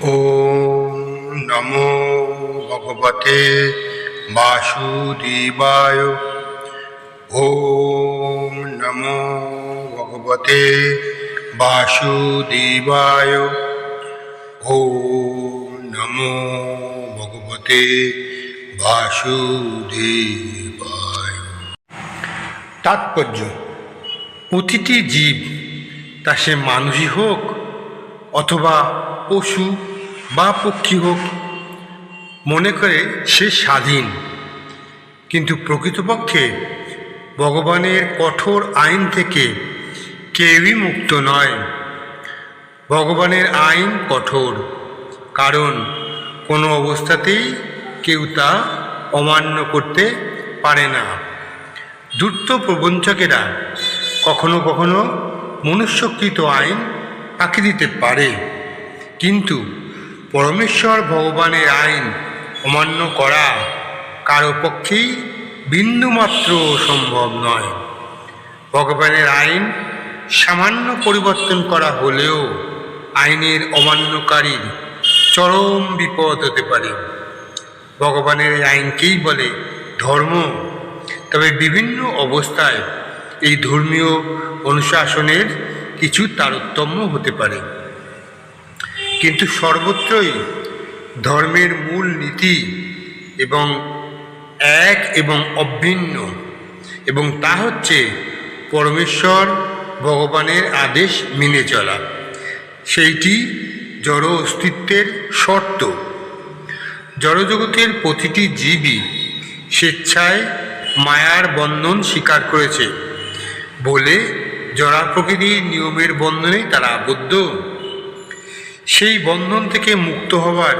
ওম নমো ভগবতে বাসুদেবায়। ওম নমো ভগবতে বাসুদেবায়। ওম নমো ভগবতে বাসুদেবায়। তাৎপর্য, প্রতিটি জীব তা সে মানুষই হোক অথবা পশু বা পক্ষী হোক, মনে করে সে স্বাধীন। কিন্তু প্রকৃতপক্ষে ভগবানের কঠোর আইন থেকে কেউই মুক্ত নয়। ভগবানের আইন কঠোর, কারণ কোনো অবস্থাতেই কেউ তা অমান্য করতে পারে না। ধূর্ত প্রবঞ্চকেরা কখনো কখনো মনুষ্যকৃত আইন ফাঁকি দিতে পারে। কিন্তু পরমেশ্বর ভগবানের আইন অমান্য করা কারও পক্ষেই বিন্দুমাত্র সম্ভব নয়। ভগবানের আইন সামান্য পরিবর্তন করা হলেও আইনের অমান্যকারীর চরম বিপদ হতে পারে। ভগবানের আইনকেই বলে ধর্ম। তবে বিভিন্ন অবস্থায় এই ধর্মীয় অনুশাসনের কিছু তারতম্য হতে পারে। কিন্তু সর্বত্রই ধর্মের মূল নীতি এবং এক এবং অভিন্ন, এবং তা হচ্ছে পরমেশ্বর ভগবানের আদেশ মেনে চলা। সেইটি জড় অস্তিত্বের শর্ত। জড়জগতের প্রতিটি জীবই স্বেচ্ছায় মায়ার বন্ধন স্বীকার করেছে বলে জড়া প্রকৃতির নিয়মের বন্ধনে তারা আবদ্ধ। সেই বন্ধন থেকে মুক্ত হওয়ার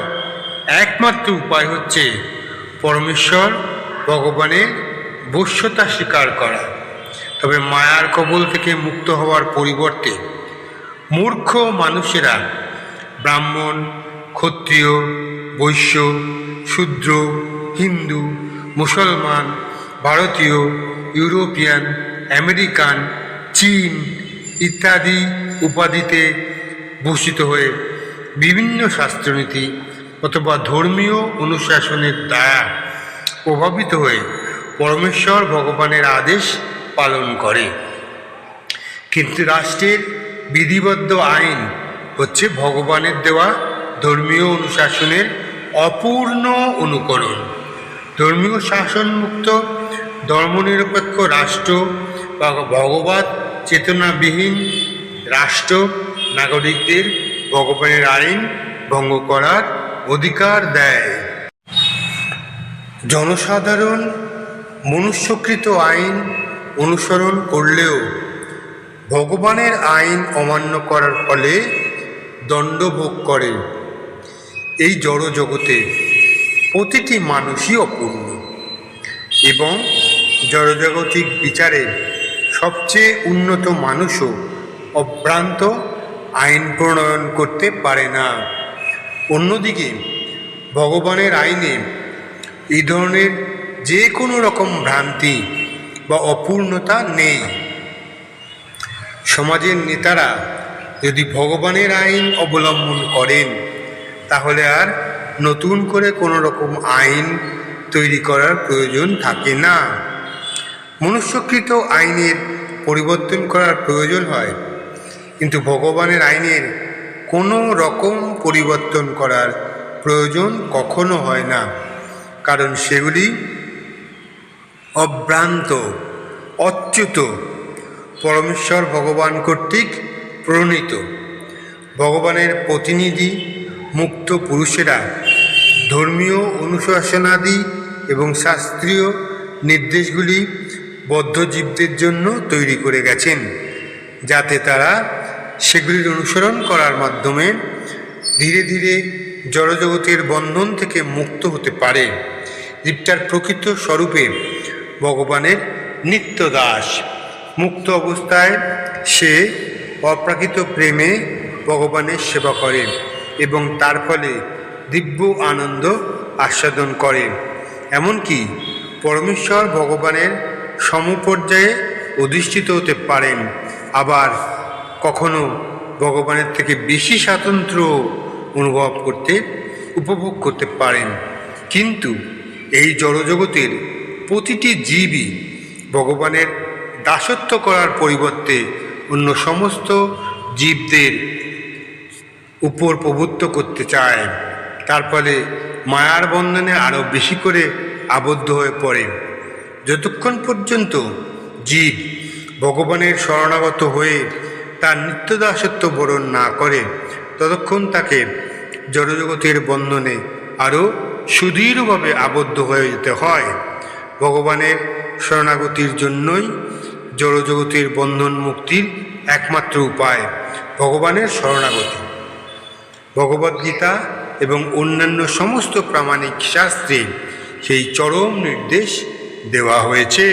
একমাত্র উপায় হচ্ছে পরমেশ্বর ভগবানের বশ্যতা স্বীকার করা। তবে মায়ার কবল থেকে মুক্ত হওয়ার পরিবর্তে মূর্খ মানুষেরা ব্রাহ্মণ, ক্ষত্রিয়, বৈশ্য, শূদ্র, হিন্দু, মুসলমান, ভারতীয়, ইউরোপিয়ান, আমেরিকান, চীন ইত্যাদি উপাধিতে ভূষিত হয়ে বিভিন্ন শাস্ত্রনীতি অথবা ধর্মীয় অনুশাসনের দ্বারা প্রভাবিত হয়ে পরমেশ্বর ভগবানের আদেশ পালন করে। কিন্তু রাষ্ট্রের বিধিবদ্ধ আইন হচ্ছে ভগবানের দেওয়া ধর্মীয় অনুশাসনের অপূর্ণ অনুকরণ। ধর্মীয় শাসনমুক্ত ধর্মনিরপেক্ষ রাষ্ট্র বা ভগবত চেতনাবিহীন রাষ্ট্র নাগরিকদের ভগবানের আইন ভঙ্গ করার অধিকার দেয়। জনসাধারণ মনুষ্যকৃত আইন অনুসরণ করলেও ভগবানের আইন অমান্য করার ফলে দণ্ড ভোগ করে। এই জড় জগতে প্রতিটি মানুষই অপূর্ণ এবং জড়জাগতিক বিচারে সবচেয়ে উন্নত মানুষও অভ্রান্ত আইন প্রণয়ন করতে পারে না। অন্যদিকে, ভগবানের আইনে এই ধরনের যে কোনো রকম ভ্রান্তি বা অপূর্ণতা নেই। সমাজের নেতারা যদি ভগবানের আইন অবলম্বন করেন, তাহলে আর নতুন করে কোনো রকম আইন তৈরি করার প্রয়োজন থাকে না। মনুষ্যকৃত আইনের পরিবর্তন করার প্রয়োজন হয়। কিন্তু ভগবানের আইনের কোনো রকম পরিবর্তন করার প্রয়োজন কখনো হয় না। কারণ সেগুলি অভ্রান্ত, অচ্যুত, পরমেশ্বর ভগবান কর্তৃক প্রণীত। ভগবানের প্রতিনিধি, মুক্ত পুরুষেরা, ধর্মীয় অনুশাসনাদি এবং শাস্ত্রীয় নির্দেশগুলি বদ্ধজীবদের জন্য তৈরি করে গেছেন, যাতে তারা সেগুলির অনুসরণ করার মাধ্যমে ধীরে ধীরে জড়জগতের বন্ধন থেকে মুক্ত হতে পারে। জীবটার প্রকৃত স্বরূপে ভগবানের নিত্য দাস। মুক্ত অবস্থায় সে অপ্রাকৃত প্রেমে ভগবানের সেবা করে এবং তার ফলে দিব্য আনন্দ আস্বাদন করে। এমনকি পরমেশ্বর ভগবানের সমপর্যায়ে অধিষ্ঠিত হতে পারেন। আবার কখনো ভগবানের থেকে বেশি স্বাতন্ত্র্য অনুভব করতে, উপভোগ করতে পারেন। কিন্তু এই জড়জগতের প্রতিটি জীবই ভগবানের দাসত্ব করার পরিবর্তে অন্য সমস্ত জীবদের উপর প্রভুত্ব করতে চায়। তার ফলে মায়ার বন্ধনে আরও বেশি করে আবদ্ধ হয়ে পড়ে। যতক্ষণ পর্যন্ত জীব ভগবানের শরণাগত হয়ে তার নিত্যদাসত্ব বরণ না করে, ততক্ষণ তাকে জড়জগতের বন্ধনে আরও সুদৃঢ়ভাবে আবদ্ধ হয়ে যেতে হয়। ভগবানের শরণাগতির জন্যই জড়জগতের বন্ধন মুক্তির একমাত্র উপায় ভগবানের শরণাগতি। ভগবদ্গীতা এবং অন্যান্য সমস্ত প্রামাণিক শাস্ত্রে সেই চরম নির্দেশ দেওয়া হয়েছে।